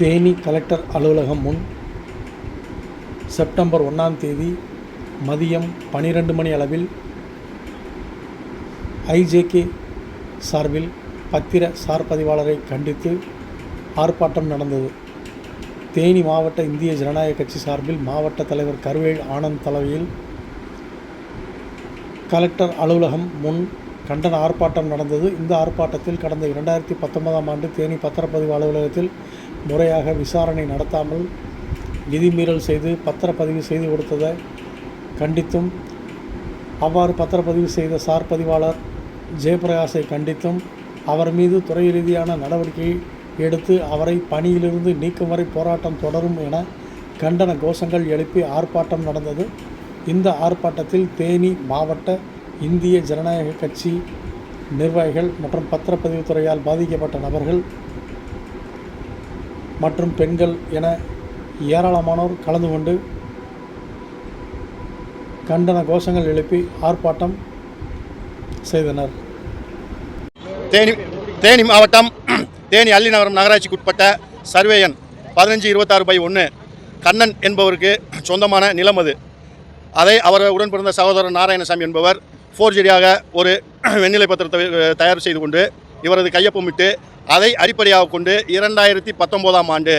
Theni collector அலுவலகம் முன் September ஒன்றாம் தேதி மதியம் பன்னிரெண்டு மணி அளவில் ஐஜேகே சார்பில் பத்திர சார் பதிவாளரை கண்டித்து ஆர்ப்பாட்டம் நடந்தது. தேனி மாவட்ட இந்திய ஜனநாயக கட்சி சார்பில் மாவட்ட தலைவர் கருவேல் ஆனந்த் தலைமையில் கலெக்டர் அலுவலகம் முன் கண்டன ஆர்ப்பாட்டம் நடந்தது. இந்த ஆர்ப்பாட்டத்தில் கடந்த இரண்டாயிரத்தி பத்தொன்பதாம் ஆண்டு தேனி பத்திரப்பதிவு அலுவலகத்தில் முறையாக விசாரணை நடத்தாமல் விதிமீறல் செய்து பத்திரப்பதிவு செய்து கொடுத்ததை கண்டித்தும் அவ்வாறு பத்திரப்பதிவு செய்த சார் பதிவாளர் ஜெயபிரகாஷை கண்டித்தும் அவர் மீது துறை ரீதியான நடவடிக்கை எடுத்து அவரை பணியிலிருந்து நீக்கும் வரை போராட்டம் தொடரும் என கண்டன கோஷங்கள் எழுப்பி ஆர்ப்பாட்டம் நடந்தது. இந்த ஆர்ப்பாட்டத்தில் தேனி மாவட்ட இந்திய ஜனநாயக கட்சி நிர்வாகிகள் மற்றும் பத்திரப்பதிவுத்துறையால் பாதிக்கப்பட்ட நபர்கள் மற்றும் பெண்கள் என ஏராளமானோர் கலந்து கொண்டு கண்டன கோஷங்கள் எழுப்பி ஆர்ப்பாட்டம் செய்தனர். தேனி தேனி மாவட்டம் தேனி அள்ளிநகரம் நகராட்சிக்கு உட்பட்ட சர்வேயன் பதினஞ்சு இருபத்தாறு பை ஒன்று கண்ணன் என்பவருக்கு சொந்தமான நிலம் அது. அதை அவர் உடன் பிறந்த சகோதரர் நாராயணசாமி என்பவர் ஃபோர்ஜரியாக ஒரு வெண்ணிலை பத்திரத்தை தயார் செய்து கொண்டு இவரது கையொப்பமிட்டு அதை அடிப்படையாக கொண்டு இரண்டாயிரத்தி பத்தொம்போதாம் ஆண்டு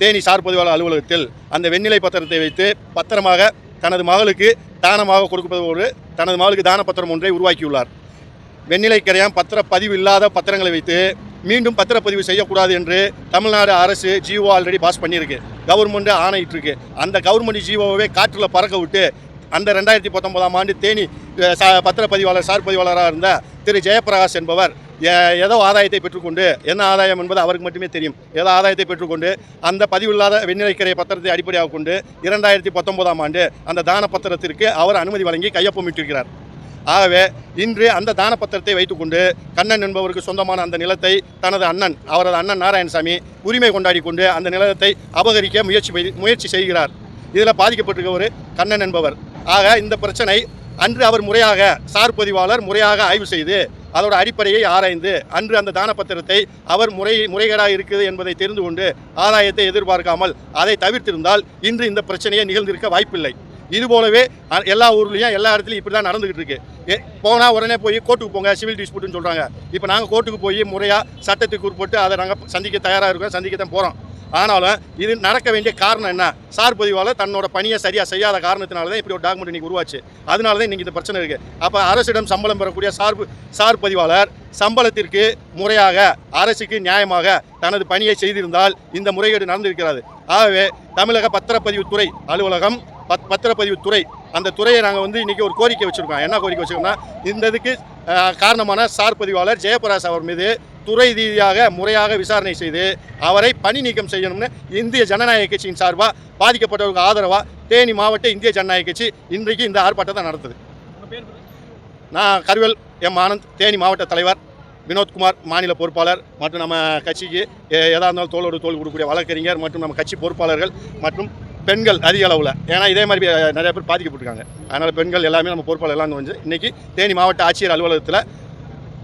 தேனி சார் பதிவாளர் அலுவலகத்தில் அந்த வெண்ணிலை பத்திரத்தை வைத்து பத்திரமாக தனது மகளுக்கு தானமாக கொடுப்பதோடு தனது மகளுக்கு தான பத்திரம் ஒன்றை உருவாக்கியுள்ளார். வெண்ணிலை கரையான் பத்திரப்பதிவு இல்லாத பத்திரங்களை வைத்து மீண்டும் பத்திரப்பதிவு செய்யக்கூடாது என்று தமிழ்நாடு அரசு ஜிஓ ஆல்ரெடி பாஸ் பண்ணியிருக்கு. கவர்மெண்ட்டு ஆணையிட்டிருக்கு. அந்த கவர்மெண்ட் ஜிஓவை காற்றில் பறக்க விட்டு அந்த ரெண்டாயிரத்தி பத்தொன்பதாம் ஆண்டு தேனி சா பத்திரப்பதிவாளர் சார் பதிவாளராக இருந்த திரு. ஜெயபிரகாஷ் என்பவர் ஏதோ ஆதாயத்தை பெற்றுக்கொண்டு என்ன ஆதாயம் என்பது அவருக்கு மட்டுமே தெரியும். ஏதோ ஆதாயத்தை பெற்றுக்கொண்டு அந்த பதிவில்லாத வெண்ணிலைக்கரை பத்திரத்தை அடிப்படையாக கொண்டு இரண்டாயிரத்தி பத்தொன்பதாம் ஆண்டு அந்த தான பத்திரத்திற்கு அவர் அனுமதி வழங்கி கையொப்பமிட்டிருக்கிறார். ஆகவே இன்று அந்த தான பத்திரத்தை வைத்துக்கொண்டு கண்ணன் என்பவருக்கு சொந்தமான அந்த நிலத்தை தனது அண்ணன் அவரது அண்ணன் நாராயணசாமி உரிமை கொண்டாடி கொண்டு அந்த நிலத்தை அபகரிக்க முயற்சி முயற்சி செய்கிறார். இதில் பாதிக்கப்பட்டிருக்கவர் கண்ணன் என்பவர். ஆக இந்த பிரச்சனை அன்று அவர் முறையாக சார் பதிவாளர் முறையாக ஆய்வு செய்து அதோட அடிப்படையை ஆராய்ந்து அன்று அந்த தான பத்திரத்தை அவர் முறை முறைகேடாக இருக்குது என்பதை தெரிந்து கொண்டு ஆதாயத்தை எதிர்பார்க்காமல் அதை தவிர்த்திருந்தால் இன்று இந்த பிரச்சனையை நிகழ்ந்திருக்க வாய்ப்பில்லை. இது போலவே எல்லா ஊர்லேயும் எல்லா இடத்துலையும் இப்படி தான் நடந்துகிட்டு இருக்கு. ஏ போனால் உடனே போய் கோர்ட்டுக்கு போங்க சிவில் டிஸ்பியூட்னு சொல்கிறாங்க இப்போ நாங்கள் கோர்ட்டுக்கு போய் முறையாக சட்டத்துக்கு உட்பட்டு அதை நாங்கள் சந்திக்க தயாராக இருக்கோம் சந்திக்க தான் போகிறோம் ஆனாலும் இது நடக்க வேண்டிய காரணம் என்ன? சார் பதிவாளர் தன்னோட பணியை சரியாக செய்யாத காரணத்தினால தான் இப்படி ஒரு டாக்குமெண்ட் இன்றைக்கி உருவாச்சு. அதனால தான் இன்னைக்கு இந்த பிரச்சனை இருக்குது அப்போ அரசிடம் சம்பளம் பெறக்கூடிய சார் சார் பதிவாளர் சம்பளத்திற்கு முறையாக அரசுக்கு நியாயமாக தனது பணியை செய்திருந்தால் இந்த முறைகேடு நடந்திருக்கிறது. ஆகவே தமிழக பத்திரப்பதிவுத்துறை அலுவலகம் பத் பத்திரப்பதிவுத்துறை அந்த துறையை நாங்கள் வந்து இன்றைக்கி ஒரு கோரிக்கை வச்சுருக்கோம். என்ன கோரிக்கை வச்சுருக்கோம்னா இந்த இதுக்கு காரணமான சார் பதிவாளர் ஜெயபிரகாஷ் அவர் மீது துறை ரீதியாக முறையாக விசாரணை செய்து அவரை பணி நீக்கம் செய்யணும்னு இந்திய ஜனநாயக கட்சியின் சார்பாக பாதிக்கப்பட்டவருக்கு ஆதரவாக தேனி மாவட்ட இந்திய ஜனநாயக கட்சி இன்றைக்கு இந்த ஆர்ப்பாட்டத்தை நடத்துது. நான் கருவேல் எம் ஆனந்த் தேனி மாவட்ட தலைவர் வினோத்குமார் மாநில பொறுப்பாளர் மற்றும் நம்ம கட்சிக்கு எ- எதா இருந்தாலும் தோளோடு தோல் கொடுக்கக்கூடிய வழக்கறிஞர் மற்றும் நம்ம கட்சி பொறுப்பாளர்கள் மற்றும் பெண்கள் அதிக அளவில். ஏன்னா இதே மாதிரி நிறைய பேர் பாதிக்கப்பட்டிருக்காங்க. அதனால் பெண்கள் எல்லாமே நம்ம பொறுப்பாளர் எல்லாம் வந்து இன்னைக்கு தேனி மாவட்ட ஆட்சியர் அலுவலகத்தில்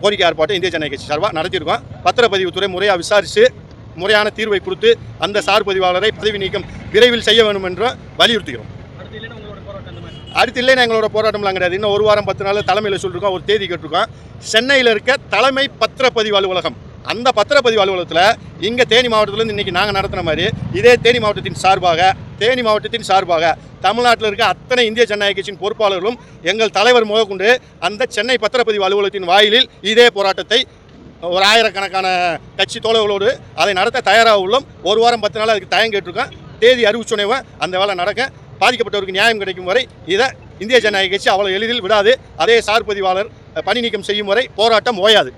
கோரிக்கை ஆர்ப்பாட்டம் இந்திய ஜனநாயக கட்சி சார்பாக நடத்தியிருக்கோம். பத்திரப்பதிவுத்துறை முறையாக விசாரித்து முறையான தீர்வை கொடுத்து அந்த சார் பதிவாளரை பதவி நீக்கம் விரைவில் செய்ய வேண்டும் என்றும் வலியுறுத்துகிறோம். அடுத்து இல்லைன்னா எங்களோட போராட்டம்லாம் கிடையாது. இன்னும் ஒரு வாரம் பத்து நாள் தலைமையில் சொல்லியிருக்கோம் ஒரு தேதி கேட்டிருக்கோம். சென்னையில் இருக்க தலைமை பத்திரப்பதிவு அலுவலகம் அந்த பத்திரப்பதிவு அலுவலகத்தில் இங்கே தேனி மாவட்டத்திலேருந்து இன்றைக்கி நாங்கள் நடத்துன மாதிரி இதே தேனி மாவட்டத்தின் சார்பாக தேனி மாவட்டத்தின் சார்பாக தமிழ்நாட்டில் இருக்க அத்தனை இந்திய ஜனநாயக கட்சியின் பொறுப்பாளர்களும் எங்கள் தலைவர் முகக்கொண்டு அந்த சென்னை பத்திரப்பதிவு அலுவலகத்தின் வாயிலில் இதே போராட்டத்தை ஒரு ஆயிரக்கணக்கான கட்சி தோழர்களோடு அதை நடத்த தயாராக உள்ளோம். ஒரு வாரம் பத்து நாள் அதுக்கு தயம் கேட்டிருக்கோம். தேதி அறிவிச்சுனேவன் அந்த வேலை நடக்க பாதிக்கப்பட்டவருக்கு நியாயம் கிடைக்கும் வரை இதை இந்திய ஜனநாயக கட்சி அவ்வளோ எளிதில் விடாது. அதே சார் பதிவாளர் பணி நீக்கம் செய்யும் வரை போராட்டம் ஓயாது.